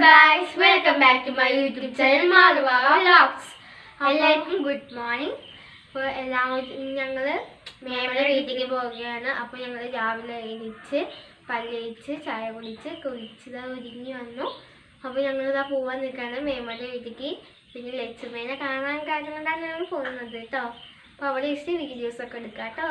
Guys welcome back to my YouTube channel Madhava vlogs എല്ലാവർക്കും good morning അപ്പോൾ എല്ലാവരും ഞങ്ങൾ മേമയുടെ വീട്ടിലേക്ക് പോവുകയാണ്. അപ്പോൾ ഞങ്ങൾ രാവിലെ എണീച്ച് പല്ലിച്ച് ചായ കുടിച്ച് കുളിച്ചത് ഒരുങ്ങി വന്നു. അപ്പോൾ ഞങ്ങൾ ഇതാ പോവാൻ നിൽക്കുകയാണ് മേമയുടെ വീട്ടിലേക്ക്. പിന്നെ ലക്ഷ്മേനെ കാണാൻ കാര്യം കൊണ്ടാണ് ഞങ്ങൾ പോകുന്നത് കേട്ടോ. അപ്പോൾ അവിടെ ഇഷ്ടം വീഡിയോസൊക്കെ എടുക്കാം കേട്ടോ.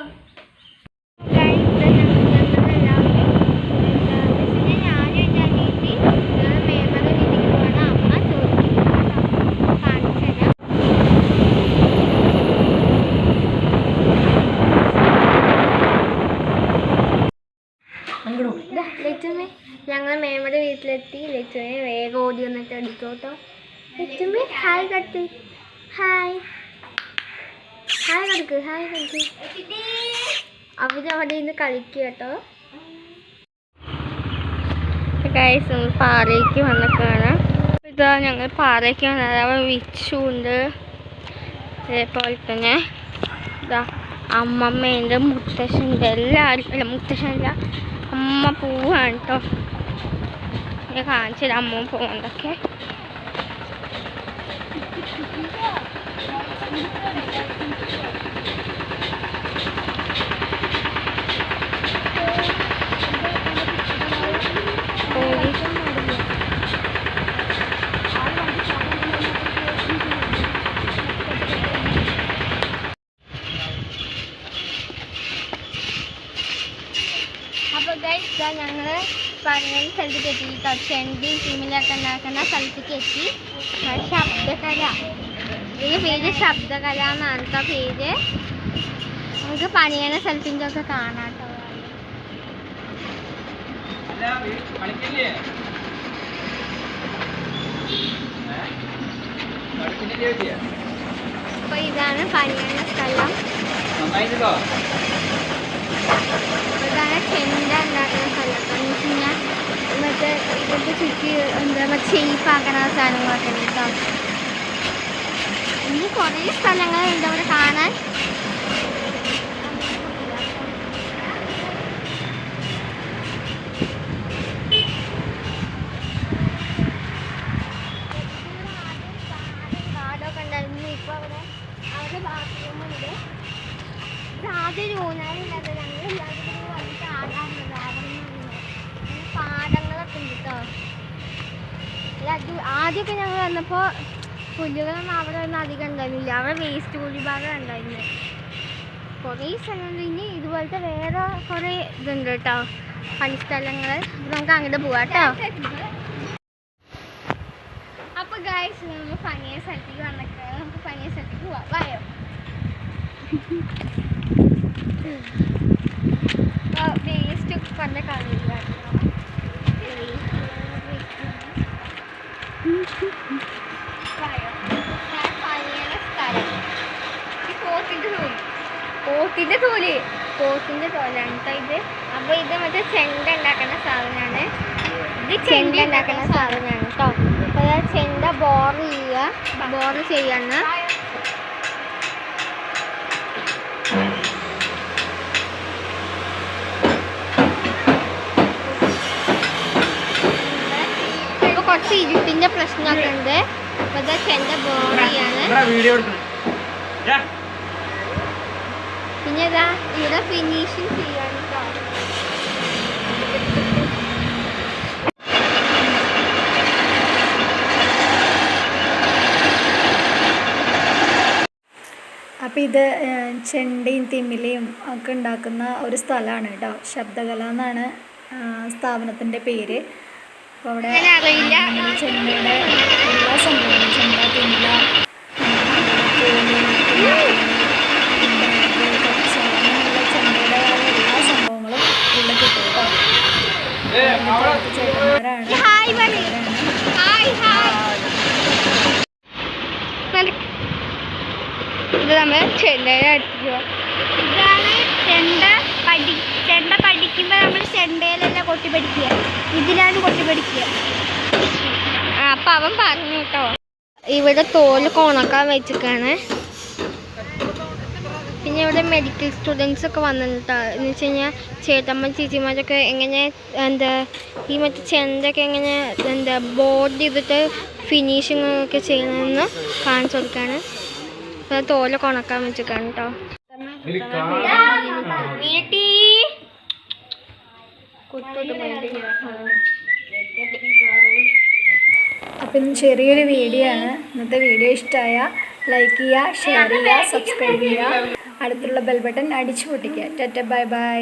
ലച്ചുമ്മേ ഞങ്ങൾ മേമയുടെ വീട്ടിലെത്തി. ലച്ചുമ്മയെ വേഗം ഓടി വന്നിട്ട് അടിക്കും കേട്ടോ ലച്ചുമ്മേ ഹായ് കട്ട്. ഹായ്. ഹായ് കൊടുക്ക് ഹായ് കൊടുക്ക്. അവരവിടെ ഇന്ന് കളിക്കുക കേട്ടോ. ഗൈസ് നമ്മൾ പാറയ്ക്ക് വന്നൊക്കെയാണ് ഇതാ ഞങ്ങൾ പാറയ്ക്ക് വന്നത്. അവ വിച്ചുണ്ട്. അതേപോലെ തന്നെ ഇതാ അമ്മമ്മേന്റെ മുത്തശ്ശന്റെ എല്ലാവരും അല്ല മുത്തശ്ശനല്ല അമ്മ പോവാണ് കേട്ടോ ഞാൻ കാണിച്ചത് അമ്മ പോകുന്നതൊക്കെ അപ്പോൾ ഗൈസ് ഞങ്ങൾ പറഞ്ഞ സ്ഥലത്തേക്ക് എത്തി. കേട്ടോ ചെണ്ടിയും ടീമിലൊക്കെ ഉണ്ടാക്കുന്ന സ്ഥലത്തേക്ക് എത്തി. ശബ്ദകല. ഇതിന് പേര് ശബ്ദകല എന്നാണ് കേട്ടോ പേര്. നമുക്ക് പണിയണ സ്ഥലത്തിന്റെ ഒക്കെ കാണാം കേട്ടോ അപ്പോൾ ഇതാണ് പണിയണ സ്ഥലം. ഇതാണ് ചെണ്ട ഉണ്ടാക്കുന്ന സ്ഥലം കേട്ടോ എന്ന് മറ്റേ ഇതൊക്കെ ചുറ്റി എന്താ മറ്റേ ഷെയ്പ്പാക്കണ സാധനങ്ങളൊക്കെ ഉണ്ട് കേട്ടോ ഇനി കുറേ കാണാൻ ഉണ്ടായിരുന്നു ഇപ്പൊ അവിടെ ഇത് ആദ്യം ഊനാലില്ലാതെ ഞങ്ങൾ ഇല്ലാതെ വന്നിട്ട് പിന്നെ പാടങ്ങളൊക്കെ ഉണ്ട് കേട്ടോ ആദ്യമൊക്കെ ഞങ്ങൾ വന്നപ്പോൾ പുല്ലുകളൊന്നും അവിടെ ഒന്നും അധികം ഉണ്ടായിരുന്നില്ല. അവിടെ വേസ്റ്റ് ഭൂരിഭാഗം ഭാഗം ഉണ്ടായിരുന്നു. കുറേ സ്ഥലം ഇനി ഇതുപോലത്തെ വേറെ കുറേ ഇതുണ്ട് കേട്ടോ പണിസ്ഥലങ്ങൾ സ്ഥലങ്ങൾ. നമുക്ക് അങ്ങോട്ട് പോവാം കേട്ടോ അപ്പോൾ ഗായ്സ് നമ്മൾ പനിയ സ്ഥലത്തേക്ക് വന്നിട്ട് നമുക്ക് പനിയ സ്ഥലത്തേക്ക് പോവാം. വായോ? വേസ്റ്റ് കൊണ്ട കളിയില്ല പോത്തിന്റെ തോലാണ് കേട്ടോ ഇത്. അപ്പൊ ഇത് മറ്റേ ചെണ്ട ഉണ്ടാക്കുന്ന സാധനമാണ് ഇത് ചെണ്ട ഉണ്ടാക്കുന്ന സാധനമാണ് കേട്ടോ അപ്പൊ അത് ചെണ്ട ബോർ ചെയ്യുക. ബോർ ചെയ്യാണ് ഇപ്പൊ കുറച്ച് ഇരുട്ടിന്റെ പ്രശ്നമൊക്കെ ഉണ്ട്. അപ്പൊ ഇത് ചെണ്ട ബോർ ചെയ്യാണ് വീഡിയോ എടുക്കണം പിന്നെ ഇതാ ഇവിടെ ഫിനിഷിങ് ചെയ്യാണ് കേട്ടോ അപ്പോൾ ഇത് ചെണ്ടയും തിമിലയും ഒക്കെ ഉണ്ടാക്കുന്ന ഒരു സ്ഥലമാണ് കേട്ടോ. ശബ്ദകല എന്നാണ് സ്ഥാപനത്തിന്റെ പേര്. അപ്പോൾ അവിടെ ഞാൻ അറിയില്ല ഈ ചെണ്ടയുടെ എല്ലാ സംഭവങ്ങളും ചെണ്ട തിമില കോൽ, പിന്നെ, ബാഗ്, കച്ച അങ്ങനെയുള്ള ചെണ്ടയുടേതായ എല്ലാ സംഭവങ്ങളും ഇവിടെ കിട്ടും കേട്ടോ ചേട്ടന്മാരാണ് ഹായ് പറയ് ഹായ് ഹായ് നമ്മൾ ചെണ്ട പഠി പഠിക്കുമ്പോൾ നമ്മൾ ചെണ്ടയിലല്ല കൊട്ടി പഠിക്കുക. ഇതിലാണ് കൊട്ടി പഠിക്കുക. അപ്പൊ അവൻ പറഞ്ഞു കേട്ടോ ഇവിടെ തോൽ കൊണക്കാൻ വെച്ചിക്കാണ് പിന്നെ ഇവിടെ മെഡിക്കൽ സ്റ്റുഡൻസ് ഒക്കെ വന്നിട്ടുണ്ട്. എന്ന് വെച്ച് കഴിഞ്ഞാൽ ചേട്ടമ്മ ചേച്ചിമാരൊക്കെ എങ്ങനെ എന്താ ഈ മറ്റേ ചെണ്ടൊക്കെ എങ്ങനെ എന്താ ബോർഡ് ചെയ്തിട്ട് ഫിനിഷിങ് ഒക്കെ ചെയ്യണമെന്ന് കാണിച്ചു കൊടുക്കാണ്. അപ്പോൾ തോലൊക്കെ ഉണക്കാൻ വെച്ചിട്ടാണ് കേട്ടോ അപ്പം ഇന്ന് ചെറിയൊരു വീഡിയോ ആണ്. ഇന്നത്തെ വീഡിയോ ഇഷ്ടമായ ലൈക്ക് ചെയ്യുക ഷെയർ ചെയ്യുക സബ്സ്ക്രൈബ് ചെയ്യുക. അടുത്തുള്ള ബെൽ ബട്ടൺ അടിച്ചു പൊട്ടിക്കുക ടെറ്റ ബൈ ബൈ